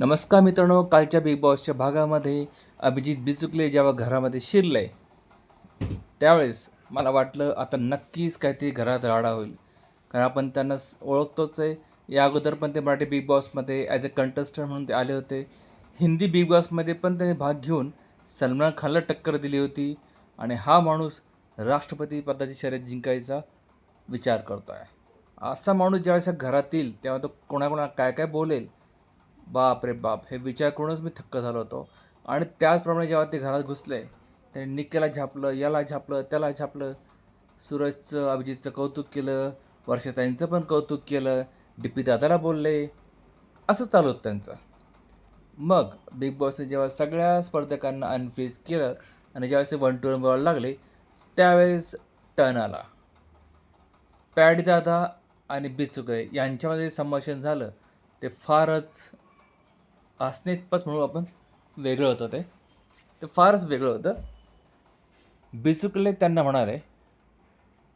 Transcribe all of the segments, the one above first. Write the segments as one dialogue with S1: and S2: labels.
S1: नमस्कार मित्रांनो कालच्या बिग बॉसच्या भागामध्ये अभिजित बिचुकले जेव्हा घरामध्ये शिरले त्यावेळेस मला वाटलं आता नक्कीच काहीतरी घरात राडा होईल. कारण आपण त्यांना ओळखतोच आहे. या अगोदर पण ते मराठी बिग बॉसमध्ये ॲज अ कंटेस्टंट म्हणून ते आले होते. हिंदी बिग बॉसमध्ये पण त्यांनी भाग घेऊन सलमान खानला टक्कर दिली होती आणि हा माणूस राष्ट्रपती पदाची शर्यत जिंकायचा विचार करतो आहे असा माणूस ज्यावेळेस घरात येईल तेव्हा तो कोणाकोणा काय काय बोलेल बाप रे बाप हे विचार करूनच मी थक्क झालो होतो. आणि त्याचप्रमाणे जेव्हा ते घरात घुसले त्यांनी निकेला झापलं याला झापलं त्याला झापलं. सूरजचं अभिजितचं कौतुक केलं वर्षताईंचं पण कौतुक केलं डी पी दादाला बोलले. असं चालू होतं त्यांचं. मग बिग बॉसने जेव्हा सगळ्या स्पर्धकांना अनफ्रीज केलं आणि ज्यावेळेस वन टू वन बोलायला लागले त्यावेळेस टर्न आला. पॅडी दादा आणि बिचुके यांच्यामध्ये संभाषण झालं. ते फारच आसनेपत म्हणून आपण वेगळं होतं ते. ते फारच वेगळं होतं. बिचुकले त्यांना म्हणाले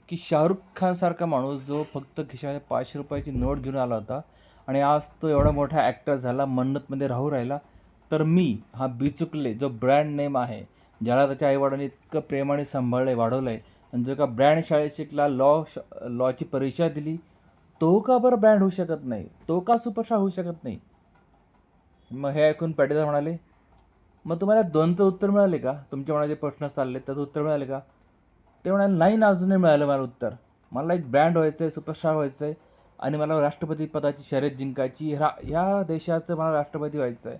S1: की शाहरुख खानसारखा माणूस जो फक्त खिशामध्ये पाचशे रुपयाची नोट घेऊन आला होता आणि आज तो एवढा मोठा ॲक्टर झाला मन्नतमध्ये राहू राहिला तर मी हा बिचुकले जो ब्रँड नेम आहे ज्याला त्याच्या आईवडिलांनी इतकं प्रेमाने सांभाळलं आहे वाढवलं आहे आणि जो का ब्रँड शाळेत शिकला लॉ श लॉची परीक्षा दिली तो का बरं ब्रँड होऊ शकत नाही? तो का सुपरस्टार होऊ शकत नाही? मग हे ऐकून पटेदार म्हणाले मग तुम्हाला दोनचं उत्तर मिळाले का? तुमच्या मनात जे प्रश्न चालले त्याचं उत्तर मिळाले का? ते म्हणाले नाही ना अजूनही मिळालं मला उत्तर. मला एक ब्रँड व्हायचं आहे सुपरस्टार व्हायचं आहे आणि मला राष्ट्रपती पदाची शर्यत जिंकायची. ह्या ह्या देशाचं मला राष्ट्रपती व्हायचं आहे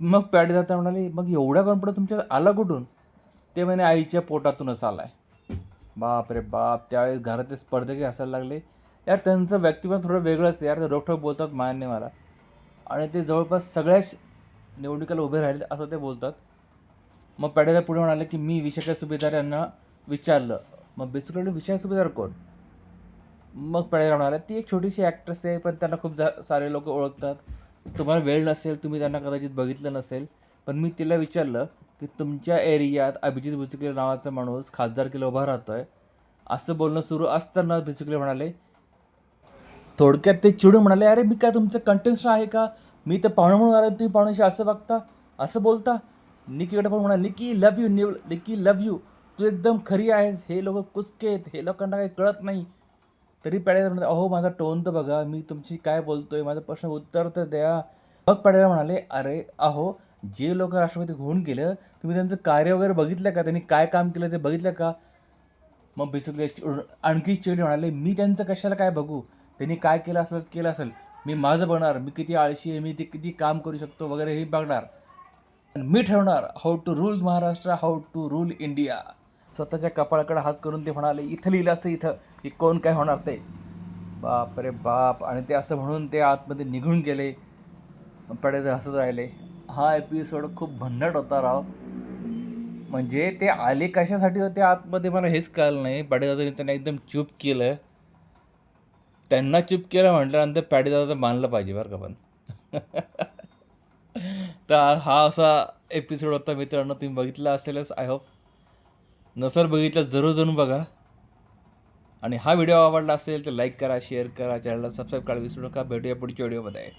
S1: मग पॅडी तर म्हणाले मग एवढा कॉन्फिडन्स तुमच्या आला कुठून? ते म्हणे आईच्या पोटातूनच आला आहे बाप रे बाप त्यावेळेस घरातले स्पर्धकही असायला लागले. यार त्यांचं व्यक्तिमत्व थोडं वेगळंच आहे. यार ते रोखोक बोलतात मान्य मला. आणि ते जवळपास सगळ्याच निवडणुकीला उभे राहिले असं ते बोलतात. मग पॅडेला पुढे म्हणाले की मी विशाखा सुभेदार यांना विचारलं. मग बेसिकली विशाखा सुभेदार कोण? मग पॅडेला म्हणाले ती एक छोटीशी ॲक्ट्रेस आहे पण त्यांना खूप जा सारे लोक ओळखतात. तुम्हाला वेळ नसेल तुम्ही त्यांना कदाचित बघितलं नसेल पण मी तिला विचारलं की तुमच्या एरियात अभिजित बुचुकले नावाचा माणूस खासदार केला उभा राहतो आहे असं बोलणं सुरू असताना भिसुकले म्हणाले थोडक्यात ते चिडून म्हणाले अरे मी काय तुमचं कंटेन्स्ट आहे का? मी तर पाहुणं म्हणून आलो तुम्ही पाहुण्याशी असं वागता असं बोलता? निकीकडे पण म्हणाले Nikki love you new Nikki love you तू एकदम खरी आहेस. हे लोक कुसके आहेत. हे लोकांना काही कळत नाही. तरी पॅडेला म्हणाले अहो माझा टोन तर बघा. मी तुमची काय बोलतोय? माझा प्रश्न उत्तर तर द्या. मग पॅडेला म्हणाले अरे अहो जे लोक राष्ट्रपती होऊन गेलं तुम्ही त्यांचं कार्य वगैरे बघितलं का? त्यांनी काय काम केलं ते बघितलं का? मग बिसुकले आणखी चिडले म्हणाले मी त्यांचं कशाला काय बघू? त्यांनी काय केलं असेल केलं असेल. मी माझं बघणार मी किती आळशी आहे मी ते किती काम करू शकतो वगैरे हे बघणार. आणि मी ठरवणार how to rule Maharashtra how to rule India स्वतःच्या कपाळाकडे हात करून ते म्हणाले इथं लिहिलं असं इथं की कोण काय होणार ते. बाप रे बाप. आणि ते असं म्हणून ते आतमध्ये निघून गेले. मग पडे हसत राहिले. हा एपिसोड खूप भन्नट होता राव. म्हणजे ते आले कशासाठी होते आतमध्ये? मला हेच कळलं नाही. बडेदाजांनी त्यांना एकदम चूप केलं. त्यांना चूप केलं म्हटल्यानंतर पॅडीदादा मानलं पाहिजे बरं का पण. तर हा असा एपिसोड होता मित्रांनो तुम्ही बघितला असेलच आय होप नसेल बघितलं जरूर जरूर बघा. आणि हा व्हिडिओ आवडला असेल तर लाईक करा शेअर करा चॅनलला सबस्क्राईब करायला विसरू नका. भेटूया पुढच्या व्हिडिओमध्ये